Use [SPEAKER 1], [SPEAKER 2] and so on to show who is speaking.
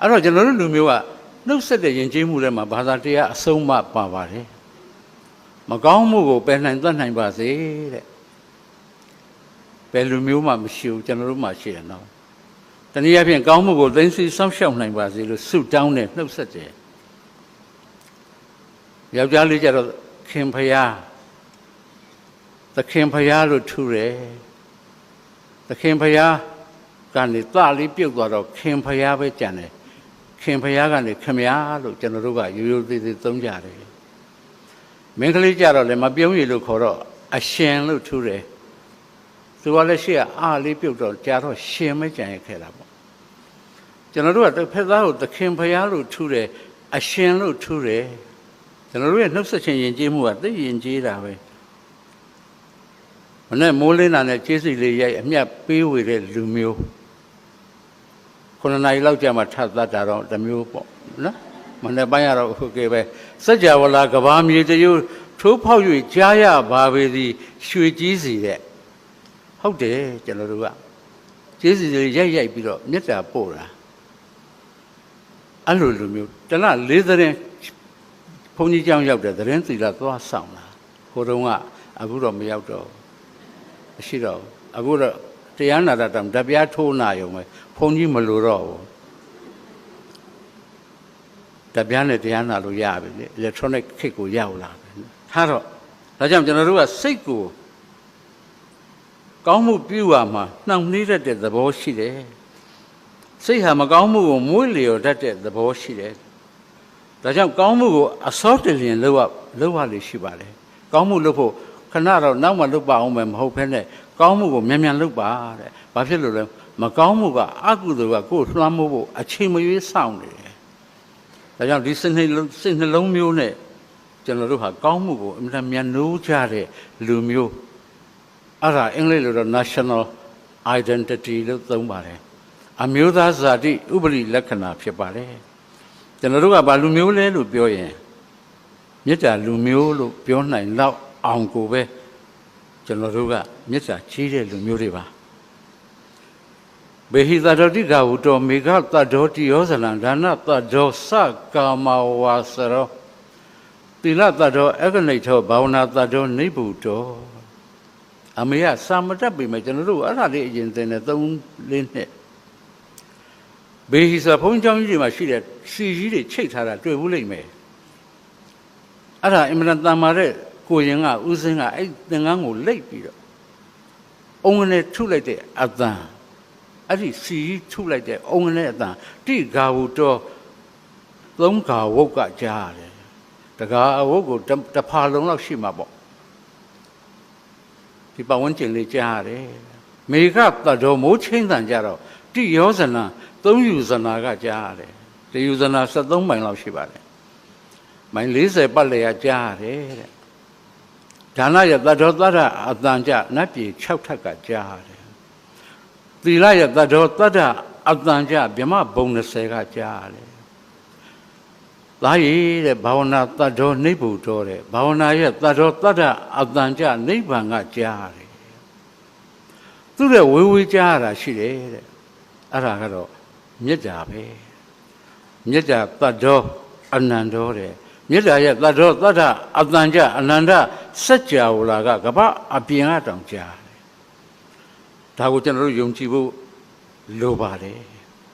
[SPEAKER 1] အဲ့တော့ကျွန်တော်တို့လူမျိုးကနှုတ်ဆက်တဲ့ယဉ်ကျေးမှုတွေမှာဘာသာတရားအဆုံးအမပါပါတယ်မကောင်းမှုကိုပယ်နိုင်တတ်နိုင်ပါစေတဲ့ဘယ်လူမျိုးမှမရှိဘူးကျွန်တော်တို့မှရှိတယ်နော်တနည်းအားဖြင့်ကောင်းမှုကိုသိသိစောင့်ရှောက်နိုင်ပါစေလို့ဆုတောင်းတဲ့နှုတ်ဆက်တယ်ယောက်ျားလေးကြတော့ခင်ဖယားသခင်ဖယားလို့ထူတယ်သခင်ဖယားကနေတလေးပြုတ်သွားတော့ခင်ဖယားပဲကြံတယ် ခင်ဖယားကနေခမယားလို့ကျွန်တော်တို့ကရိုးရိုးသေးသေးသုံးကြတယ်မင်းကလေးကြတော့လည်းမပြုံးရည်လို့ခေါ်တော့အရှင်လို့ထူတယ်သူကလည်းရှေ့ကအားလေးပြုတ်တော့ကြာတော့ရှင်မကြံရခဲ့တာပေါ့ကျွန်တော်တို့ကတစ်ဖက်သားကိုသခင်ဖယားလို့ထူတယ်အရှင်လို့ထူတယ်ကျွန်တော်တို့ရဲ့နှုတ်ဆက်ခြင်းယဉ်ကျေးမှုကသိယဉ်ကျေးတာပဲမနဲ့မိုးလင်းတာနဲ့ကျေးဇူးလေးရိုက်အမျက်ပေးဝေတဲ့လူမျိုး ခုနှစ်နာရီလောက်ကြာမှထပ်သတ်တာတော့တစ်မျိုးပေါ့နော်မနေ့ပိုင်းကတော့ဟုတ်ကဲ့ပဲစัจ java လာကဘာမြေတရုပ်ထိုးဖောက်၍ကြားရပါပေသည်ရွှေကြီးစီတဲ့ဟုတ်တယ်ကျွန်တော်တို့ကကျေးဇူးလေးရိုက်ရိုက်ပြီးတော့မေတ္တာပို့တာအဲ့လိုလူမျိုးတလလေးသတင်းဘုန်းကြီးကျောင်းရောက်တဲ့သတင်းစီလာသွားဆောင်လာဟိုတုန်းကအခုတော့မရောက်တော့ဘူးမရှိတော့ဘူးအခုတော့ တရားနာတာတောင်ဓပြားထိုးနာရုံပဲဘုန်းကြီးမလိုတော့ဘူးဓပြားနဲ့တရားနာလို့ရပြီလေ electronic ခေတ်ကိုရောက်လာပြီထားတော့ဒါကြောင့်ကျွန်တော်တို့ကစိတ်ကိုကောင်းမှုပြုရမှာနှောင့်နှေးတတ်တဲ့သဘောရှိတယ်စိတ်ဟာမကောင်းမှုကိုမွေးလျော်တတ်တဲ့သဘောရှိတယ်ဒါကြောင့်ကောင်းမှုကိုအစောတလျင်လုပ်ရလုပ်ရလေရှိပါတယ်ကောင်းမှုလုပ်ဖို့ခဏတော့နောက်မှလုပ်ပါအောင်မယ်မဟုတ်ဘဲနဲ့ ကောင်းမှုကိုမြန်မြန်လုပ်ပါတဲ့ဘာဖြစ်လို့လဲမကောင်းမှုကအကုသိုလ်ကကိုယ်လွှမ်းမိုးဖို့အချိန်မရွေးစောင့်နေတယ်ဒါကြောင့်ဒီစိတ်နှလုံးစိတ်နှလုံးမျိုးနဲ့ကျွန်တော်တို့ဟာကောင်းမှုကိုအမြဲတမ်းမြန်နိုးကြတဲ့လူမျိုးအဲ့ဒါအင်္ဂလိပ်လိုတော့ national identity လို့သုံးပါတယ်အမျိုးသားဇာတိဥပရိလက္ခဏာဖြစ်ပါတယ်ကျွန်တော်တို့ကဘာလူမျိုးလဲလို့ပြောရင်မေတ္တာလူမျိုးလို့ပြောနိုင်တော့အောင်ကိုပဲ ကျွန်တော်တို့ကမေတ္တာကြီးတဲ့လူမျိုးတွေပါဘေဟိသတ္တောတိကဝုတောမေဃတတ္တောတိယောဇလံဒါနတတ္တောသကာမဝါစရောတိလတတ္တောအဂနိထောဘာဝနာတတ္တောနိဗ္ဗုတောအမေကစာမတက်ပြီမဲ့ကျွန်တော်တို့အဲ့ဒါလေးအရင်သင်တယ်၃လေးနှစ်ဘေဟိဆိုဘုန်းကြီးကျောင်းကြီးတွေမှာရှိတဲ့စီကြီးတွေချိတ်ထားတာတွေ့ဘူးလိမ့်မယ်အဲ့ဒါအင်မတန်တန်မာတဲ့ ကိုရင်ကဥစဉ်ကအဲ့သင်္ကန်းကိုလိတ်ပြီးတော့အုံငနဲ့ထုလိုက်တဲ့အတန်အဲ့ဒီစီကြီးထုလိုက်တဲ့အုံငနဲ့အတန်တိဂါဝုတော်သုံးဂါဝုတ်ကကြားရတယ်တကားအဝုတ်ကိုတစ်ဖာလုံးလောက်ရှိမှာပေါ့ဒီပဝန်းကျင်လေးကြားရတယ်မေဃတတ်တော်မိုးချင်းတန်ကြတော့တိယောဇနာသုံးယူဇနာကကြားရတယ်တယူဇနာ73မိုင်လောက်ရှိပါတယ်မိုင်40ပတ်လည်ကကြားရတယ်တဲ့ ဒါနရတတ်တော်တတ္ထအတန်ကြနတ်ပြည်6ထပ်ကကြားရတယ်သီလရတတ်တော်တတ္ထအတန်ကြဗြဟ္မဘုံ20ကကြားရတယ်သားရည်တဲ့ဘာဝနာတတ်တော်နိဗ္ဗုတောတဲ့ဘာဝနာရဲ့တတ်တော်တတ္ထအတန်ကြနိဗ္ဗာန်ကကြားရတယ်သူတဲ့ဝေဝေးကြားရတာရှိတယ်တဲ့အဲ့ဒါကတော့မေတ္တာပဲမေတ္တာတတ်တော်အနန္တောတဲ့ မေတ္တာရဲ့တတ်တော်တတ္ထအတန်ကြအနန္တစัจ java လာကကပ္ပအပြင်ကတောင်ကြားတယ်ဒါကိုကျွန်တော်တို့ယုံကြည်ဖို့လိုပါတယ်